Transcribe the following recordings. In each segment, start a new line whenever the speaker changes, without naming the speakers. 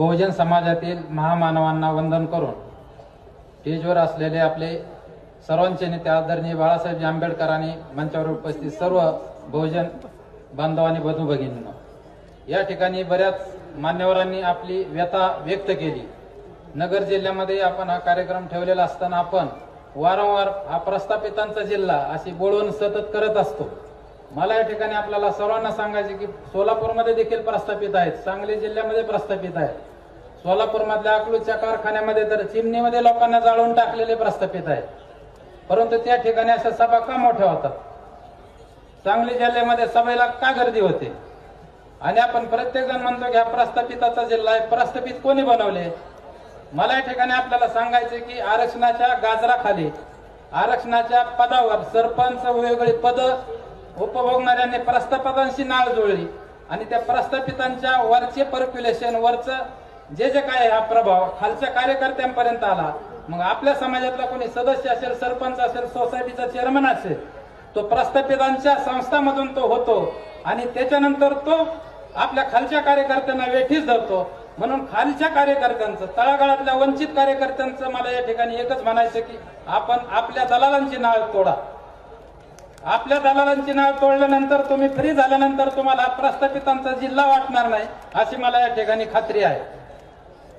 बहुजन समाजातील महामानवांना वंदन करून स्टेजवर असलेले आपले सर्वांचे नेते आदरणीय बाळासाहेब आंबेडकरांनी मंचावर उपस्थित सर्व बहुजन बांधवांनी बंधू भगिनींना या ठिकाणी बऱ्याच मान्यवरांनी आपली व्यथा व्यक्त केली. नगर जिल्ह्यामध्ये आपण हा कार्यक्रम ठेवलेला असताना आपण वारंवार हा प्रस्थापितांचा जिल्हा अशी बोलवून सतत करत असतो. मला या ठिकाणी आपल्याला सर्वांना सांगायचे की सोलापूरमध्ये देखील प्रस्थापित आहेत. सांगली जिल्ह्यामध्ये प्रस्थापित आहेत. सोलापूरमधल्या अकलूजच्या कारखान्यामध्ये तर चिमणीमध्ये लोकांना जाळून टाकलेले प्रस्थापित आहेत. परंतु त्या ठिकाणी अशा सभा का मोठ्या होतात? सांगली जिल्ह्यामध्ये सभेला का गर्दी होते? आणि आपण प्रत्येक जण म्हणतो की हा प्रस्थापिताचा जिल्हा आहे. प्रस्थापित कोणी बनवले? मला या ठिकाणी आपल्याला सांगायचे की आरक्षणाच्या गाजराखाली आरक्षणाच्या पदावर सरपंच वेगवेगळी पद उपभोगणाऱ्यांनी प्रस्थापितांशी नाळ जुळली आणि त्या प्रस्थापितांच्या वरचे पर्क्युलेशन वरचं जे जे काय हा प्रभाव खालच्या कार्यकर्त्यांपर्यंत आला मग आपल्या समाजातला कोणी सदस्य असेल सरपंच असेल सोसायटीचा चेअरमन असेल तो प्रस्थापितांच्या संस्थामधून तो होतो आणि त्याच्यानंतर तो आपल्या खालच्या कार्यकर्त्यांना वेठीस धरतो. म्हणून खालच्या कार्यकर्त्यांचं तळागाळातल्या वंचित कार्यकर्त्यांचं मला या ठिकाणी एकच म्हणायचं की आपण आपल्या दलालांची नाळ तोडा. आपल्या दलालांची नाव तोडल्यानंतर तुम्ही फ्री झाल्यानंतर तुम्हाला प्रस्थापितांचा जिल्हा वाटणार नाही अशी मला या ठिकाणी खात्री आहे.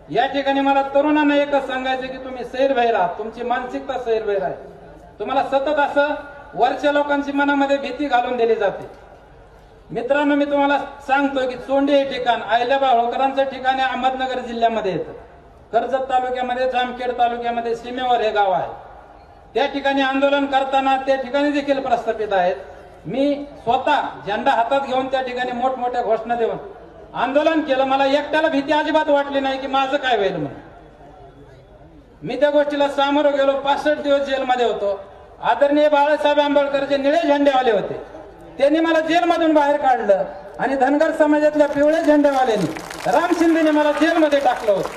या ठिकाणी मला तरुणांना एकच सांगायचं की तुम्ही सैरभैर आहात तुमची मानसिकता सैरभैर आहे. तुम्हाला सतत असं वरच्या लोकांची मनामध्ये भीती घालून दिली जाते. मित्रांनो मी तुम्हाला सांगतो की चोंडी हे ठिकाण आयल्याबा होळकरांचं ठिकाण अहमदनगर जिल्ह्यामध्ये येतं. कर्जत तालुक्यामध्ये जामखेड तालुक्यामध्ये सीमेवर हे गाव आहे. त्या ठिकाणी आंदोलन करताना त्या ठिकाणी देखील प्रस्थापित आहेत. मी स्वतः झेंडा हातात घेऊन त्या ठिकाणी मोठमोठ्या घोषणा देऊन आंदोलन केलं. मला एकट्याला भीती अजिबात वाटली नाही की माझं काय होईल म्हणून. मी त्या गोष्टीला सामोरं गेलो. पासष्ट दिवस जेलमध्ये होतो. आदरणीय बाळासाहेब आंबेडकरचे निळे झेंडेवाले होते. त्यांनी मला जेलमधून बाहेर काढलं आणि धनगर समाजातल्या पिवळ्या झेंडेवाल्यांनी राम शिंदेने मला जेलमध्ये टाकलं होतं.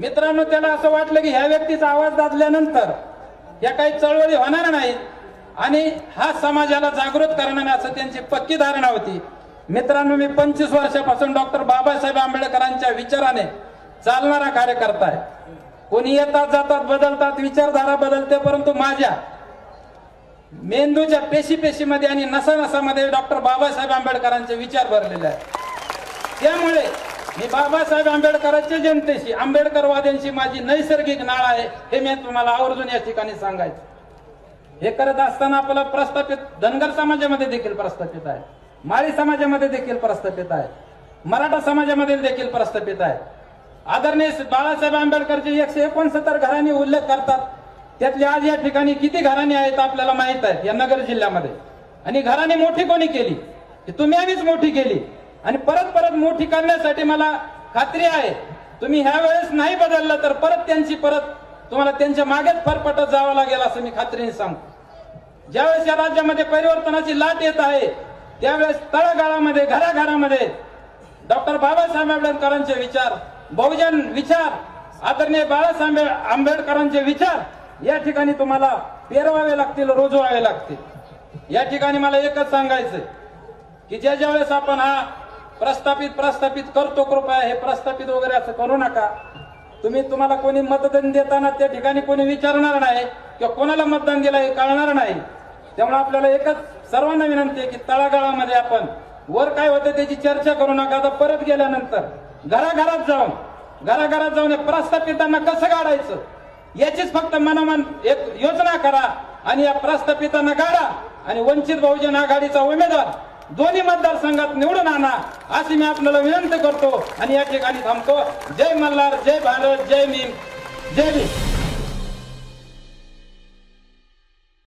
मित्रांनो त्याला असं वाटलं की ह्या व्यक्तीचा आवाज दाजल्यानंतर या काही चळवळी होणार नाही आणि हा समाजाला जागृत करणार असं त्यांची पक्की धारणा होती. मित्रांनो मी पंचवीस वर्षापासून डॉक्टर बाबासाहेब आंबेडकरांच्या विचाराने चालणारा कार्यकर्ता आहे. कोणी येतात जातात बदलतात विचारधारा बदलते परंतु माझ्या मेंदूच्या पेशी पेशीमध्ये आणि नसा नसामध्ये डॉक्टर बाबासाहेब आंबेडकरांचे विचार भरलेले आहेत. त्यामुळे मी बाबासाहेब आंबेडकरांच्या जनतेशी आंबेडकरवाद्यांशी माझी नैसर्गिक नाळ आहे हे मी तुम्हाला आवर्जून या ठिकाणी सांगायचं. हे करत असताना आपला प्रस्थापित धनगर समाजामध्ये देखील प्रस्थापित आहे. माळी समाजामध्ये देखील प्रस्थापित आहे. मराठा समाजामध्ये देखील प्रस्थापित आहे. आदरणीय बाळासाहेब आंबेडकरचे एकशे एकोणसत्तर घरांनी उल्लेख करतात. त्यातली आज या ठिकाणी किती घराणी आहेत आपल्याला माहीत आहेत या नगर जिल्ह्यामध्ये. आणि घराणी मोठी कोणी केली? तुम्ही आम्हीच मोठी केली. आणि परत परत मोठी करण्यासाठी मला खात्री आहे. तुम्ही ह्या वेळेस नाही बदललं तर परत त्यांची परत तुम्हाला त्यांच्या मागेच फरफटत जावं लागेल असं मी खात्रीने सांगतो. ज्यावेळेस या राज्यामध्ये परिवर्तनाची लाट येत आहे त्यावेळेस तळागाळामध्ये घराघरामध्ये डॉक्टर बाबासाहेब आंबेडकरांचे विचार बहुजन विचार आदरणीय बाळासाहेब आंबेडकरांचे विचार या ठिकाणी तुम्हाला पेरवावे लागतील रुजवावे लागतील. या ठिकाणी मला एकच सांगायचं की ज्या ज्यावेळेस आपण हा प्रस्थापित प्रस्थापित करतो कृपया हे प्रस्थापित वगैरे असं करू नका. तुम्ही तुम्हाला कोणी मतदान देताना त्या ठिकाणी कोणी विचारणार नाही किंवा कोणाला मतदान दिलं हे कळणार नाही. त्यामुळे आपल्याला एकच सर्वांना विनंती आहे की तळागाळामध्ये आपण वर काय होतं त्याची चर्चा करू नका. आता परत गेल्यानंतर घराघरात जाऊन घराघरात जाऊन प्रस्थापितांना कसं काढायचं याचीच फक्त मनोमन एक योजना करा आणि या प्रस्थापितांना काढा आणि वंचित बहुजन आघाडीचा उमेदवार दोन्ही मतदारसंघात निवडून आणा अशी मी आपल्याला विनंती करतो. आणि या ठिकाणी थांबतो. जय मल्हार जय भारत जय भीम जय भीम.